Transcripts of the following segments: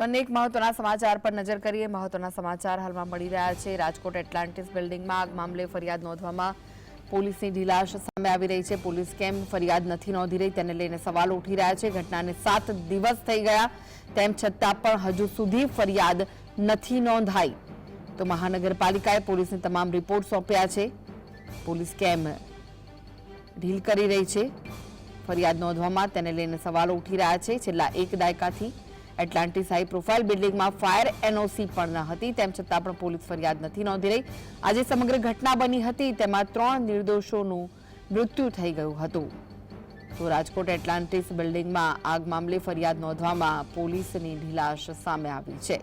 તો અનેક મહત્વના સમાચાર પર નજર કરીએ. મહત્વના સમાચાર હાલમાં મળી રહ્યા છે. રાજકોટ એટલાન્ટિસ બિલ્ડિંગમાં આગ મામલે ફરિયાદ નોંધવામાં પોલીસની ઢીલાશ સામે આવી રહી છે. પોલીસ કેમ ફરિયાદ નથી નોંધી રહી તેને લઈને સવાલો ઉઠી રહ્યા છે. ઘટનાને સાત દિવસ થઈ ગયા. તેમ છતાં પણ હજુ સુધી ફરિયાદ નથી નોંધાઈ. તો મહાનગરપાલિકાએ પોલીસને તમામ રિપોર્ટ સોંપ્યા છે. પોલીસ કેમ ઢીલ કરી રહી છે? ફરિયાદ નોંધવામાં તેને લઈને સવાલો ઉઠી રહ્યા છે. છેલ્લા એક દાયકાથી એટલાન્ટિસ હાઈ પ્રોફાઇલ બિલ્ડિંગમાં ફાયર એનઓસી પણ ન હતી. તેમ છતાં પણ પોલીસ ફરિયાદ નથી નોંધી રહી. આજે સમગ્ર ઘટના બની હતી. તેમાં ત્રણ નિર્દોષોનું મૃત્યુ થઈ ગયું હતું. તો રાજકોટ એટલાન્ટિસ બિલ્ડિંગમાં આગ મામલે ફરિયાદ નોંધવામાં પોલીસની ઢીલાશ સામે આવી છે.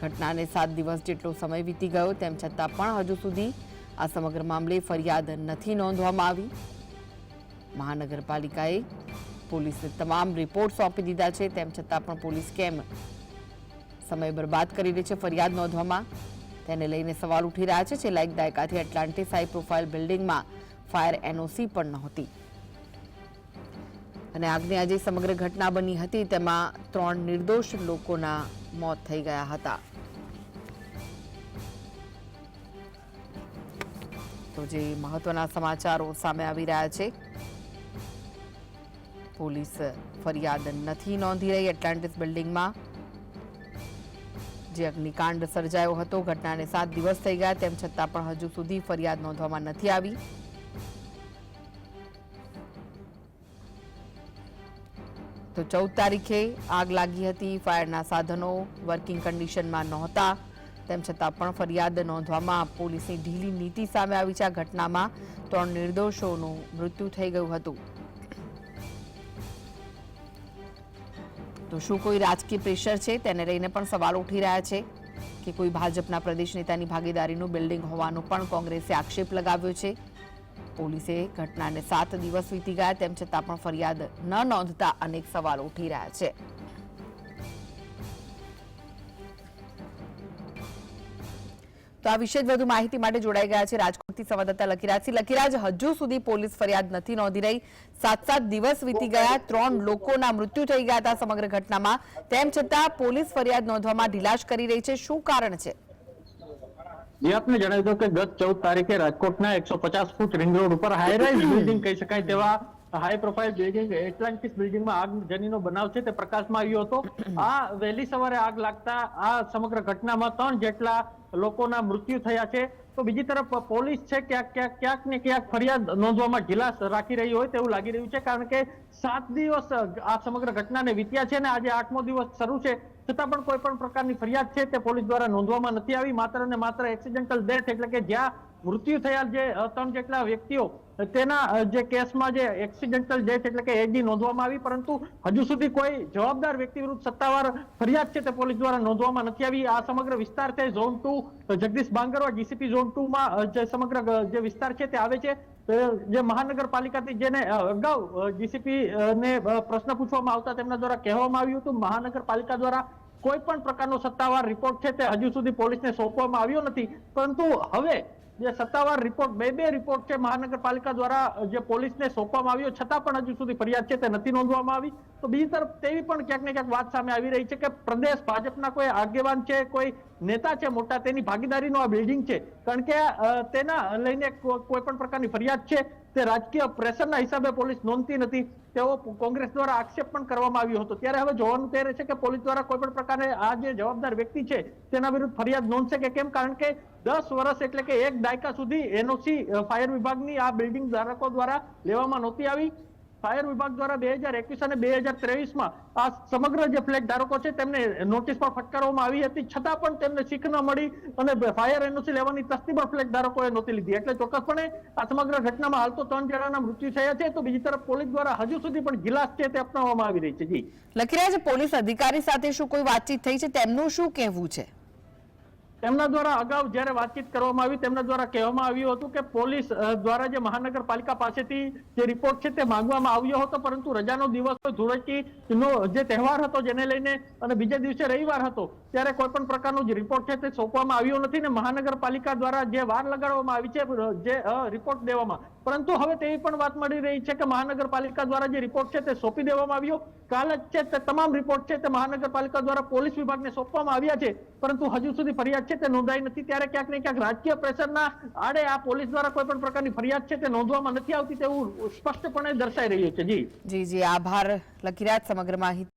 ઘટનાને સાત દિવસ જેટલો સમય વીતી ગયો, તેમ છતાં પણ હજુ સુધી આ સમગ્ર મામલે ફરિયાદ નથી નોંધવામાં આવી. મહાનગરપાલિકાએ પોલીસને તમામ રિપોર્ટ સોંપી દીધા છે, તેમ છતાં પણ પોલીસ કેમ સમય બરબાદ કરી રહી છે ફરિયાદ નોંધવામાં? તેને લઈને સવાલ ઉઠી રહ્યા છે, છેલ્લા દાયકાથી એટલાન્ટિસ હાઈ પ્રોફાઇલ બિલ્ડિંગમાં ફાયર એનઓસી પણ નહોતી. અને આગની આજે સમગ્ર ઘટના બની હતી, તેમાં ત્રણ નિર્દોષ લોકોના મોત થઈ ગયા હતા. તો જે મહત્વના સમાચારો સામે આવી રહ્યા છે. પોલીસ ફરિયાદ નથી નોંધી રહી એટલાન્ટિસ બિલ્ડિંગમાં. જે અગ્નિકાંડ સર્જાયો હતો, ઘટનાને સાત દિવસ થઈ ગયા, તેમ છતાં પણ હજુ સુધી ફરિયાદ નોંધવામાં નથી આવી. તો ચૌદ તારીખે આગ લાગી હતી, ફાયરના સાધનો વર્કિંગ કન્ડિશનમાં નહોતા, તેમ છતાં પણ ફરિયાદ નોંધવામાં પોલીસની ઢીલી નીતિ સામે આવી છે આ ઘટનામાં. ત્રણ નિર્દોષોનું મૃત્યુ થઈ ગયું હતું. તો શું કોઈ રાજકીય પ્રેશર છે? તેને લઈને પણ સવાલ ઉઠી રહ્યા છે કે કોઈ ભાજપના પ્રદેશ નેતાની ભાગીદારીનું બિલ્ડિંગ હોવાનો પણ કોંગ્રેસે આક્ષેપ લગાવ્યો છે. પોલીસે ઘટનાને સાત દિવસ વીતી ગયા, તેમ છતાં પણ ફરિયાદ ન નોંધતા અનેક સવાલો ઉઠી રહ્યા છે. તો આ વિશે વધુ માહિતી માટે જોડાઈ ગયા છે રાજકોટથી સંવાદદાતા લકીરાજસિંહ લકીરાજ હજુ સુધી પોલીસ ફરિયાદ નથી નોંધી રહી. સાત સાત દિવસ વીતી ગયા, ત્રણ લોકોના મૃત્યુ થઈ ગયા હતા સમગ્ર ઘટનામાં. તેમ છતાં પોલીસ ફરિયાદ નોંધવામાં ઢીલાશ કરી રહી છે. શું કારણ છે? આપને જણાવી દઉં કે ગત ચૌદ તારીખે રાજકોટના એકસો પચાસ ફૂટ રિંગ રોડ ઉપર હાઈરાઇઝ બિલ્ડિંગ કહી શકાય તેવા હાઈ પ્રોફાઇલ બિલ્ડિંગ એટલાન્ટિસ બિલ્ડિંગમાં આગ જનીનો બનાવ છે તે પ્રકાશમાં આવ્યો હતો. આ વહેલી સવારે આગ લાગતા આ સમગ્ર ઘટનામાં ત્રણ જેટલા લોકોના મૃત્યુ થયા છે. તો બીજી તરફ પોલીસ છે ક્યાંક ક્યાંક ક્યાંક ને ક્યાંક ફરિયાદ નોંધવામાં ઢીલાસ રાખી રહી હોય તેવું લાગી રહ્યું છે કારણ કે સાત દિવસ આ સમગ્ર ઘટનાને વીત્યા છે અને આજે આઠમો દિવસ શરૂ છે. છતાં પણ કોઈ પણ પ્રકારની ફરિયાદ છે તે પોલીસ દ્વારા નોંધવામાં નથી આવી. માત્ર ને માત્ર એક્સિડેન્ટલ ડેથ એટલે કે જ્યાં મૃત્યુ થયા જે ત્રણ જેટલા વ્યક્તિઓ, તેના જે કેસમાં જે એક્સિડેન્ટલ ડેથ એટલે કે એડી નોંધવામાં આવી, પરંતુ હજુ સુધી કોઈ જવાબદાર વ્યક્તિ વિરુદ્ધ સત્તાવાર ફરિયાદ છે તે પોલીસ દ્વારા નોંધવામાં નથી આવી. આ સમગ્ર વિસ્તાર છે zone two Jagdish Bangarva DCP zone two માં જે સમગ્ર જે વિસ્તાર છે તે આવે છે. જે મહાનગરપાલિકાથી જેને અગાઉ ડીસીપી ને પ્રશ્ન પૂછવામાં આવતા તેમના દ્વારા કહેવામાં આવ્યું હતું, મહાનગરપાલિકા દ્વારા કોઈ પણ પ્રકારનો સત્તાવાર રિપોર્ટ છે તે હજુ સુધી પોલીસને સોંપવામાં આવ્યો નથી. પરંતુ હવે જે સત્તાવાર રિપોર્ટ બે બે રિપોર્ટ છે મહાનગરપાલિકા દ્વારા જે પોલીસને સોંપવામાં આવ્યો. છતાં પણ હજુ સુધી ફરિયાદ છે તે નથી નોંધવામાં આવી. તો બીજી તરફ તેવી પણ ક્યાંક ને ક્યાંક વાત સામે આવી રહી છે કે પ્રદેશ ભાજપના કોઈ આગેવાન છે, કોઈ નેતા છે મોટા, તેની ભાગીદારીનો આ બિલ્ડિંગ છે. કારણ કે તેના લઈને કોઈ પણ પ્રકારની ફરિયાદ છે. તે રાજકીય પ્રેશરના હિસાબે પોલીસ નોંધતી નથી. તેવો કોંગ્રેસ દ્વારા આક્ષેપ પણ કરવામાં આવ્યો હતો. ત્યારે હવે જોવાનું તે રહેશે કે પોલીસ દ્વારા કોઈ પણ પ્રકારે આ જે જવાબદાર વ્યક્તિ છે, તેના વિરુદ્ધ ફરિયાદ નોંધશે કે કેમ? કારણ કે દસ વર્ષ એટલે કે એક દાયકા સુધી એનઓસી ફાયર વિભાગની આ બિલ્ડિંગ ધારકો દ્વારા લેવામાં નહોતી આવી. ફાયર વિભાગ દ્વારા બે હજાર એકવીસ અને બે હજાર ત્રેવીસમાં આ સમગ્ર જે ફ્લેટ ધારકો છે તેમને નોટિસ પણ ફટકારવામાં આવી હતી. છતાં પણ તેમને શીખ ન મળી અને ફાયર એનઓસી લેવાની તસ્તી પણ ફ્લેટ ધારકોએ નહોતી લીધી. એટલે ચોક્કસપણે આ સમગ્ર ઘટનામાં હાલ તો ત્રણ જણાના મૃત્યુ થયા છે. તો બીજી તરફ પોલીસ દ્વારા હજુ સુધી પણ ગિલાસ છે તે અપનાવવામાં આવી રહી છે. જી. છે પોલીસ અધિકારી સાથે શું કોઈ વાતચીત થઈ છે? તેમનું શું કહેવું છે? તેમના દ્વારા અગાઉ જ્યારે વાતચીત કરવામાં આવી તેમના દ્વારા કહેવામાં આવ્યું હતું કે પોલીસ દ્વારા જે મહાનગરપાલિકા પાસેથી જે રિપોર્ટ છે તે માંગવામાં આવ્યો હતો પરંતુ રજાનો દિવસ હોય, ધૂળેટીનો જે તહેવાર હતો જેને લઈને અને બીજા દિવસે રવિવાર હતો ત્યારે કોઈ પણ પ્રકારનો જે રિપોર્ટ છે તે સોંપવામાં આવ્યો નથી ને મહાનગરપાલિકા દ્વારા જે વાર લગાડવામાં આવી છે જે રિપોર્ટ દેવામાં પરંતુ હવે તેવી પણ વાત મળી રહી છે કે મહાનગરપાલિકા દ્વારા જે રિપોર્ટ છે તે સોંપી દેવામાં આવ્યો. કાલ જ છે તે તમામ રિપોર્ટ છે તે મહાનગરપાલિકા દ્વારા પોલીસ વિભાગને સોંપવામાં આવ્યા છે. પરંતુ હજુ સુધી ફરિયાદ છે તે નોંધાઈ નથી. ત્યારે ક્યાંક ને ક્યાંક રાજકીય પ્રેશરના આડે આ પોલીસ દ્વારા કોઈ પણ પ્રકારની ફરિયાદ છે તે નોંધવામાં નથી આવતી તેવું સ્પષ્ટપણે દર્શાઈ રહ્યું છે. જી. જી જી. આભાર. લકીરાજ સમગ્ર માહિતી.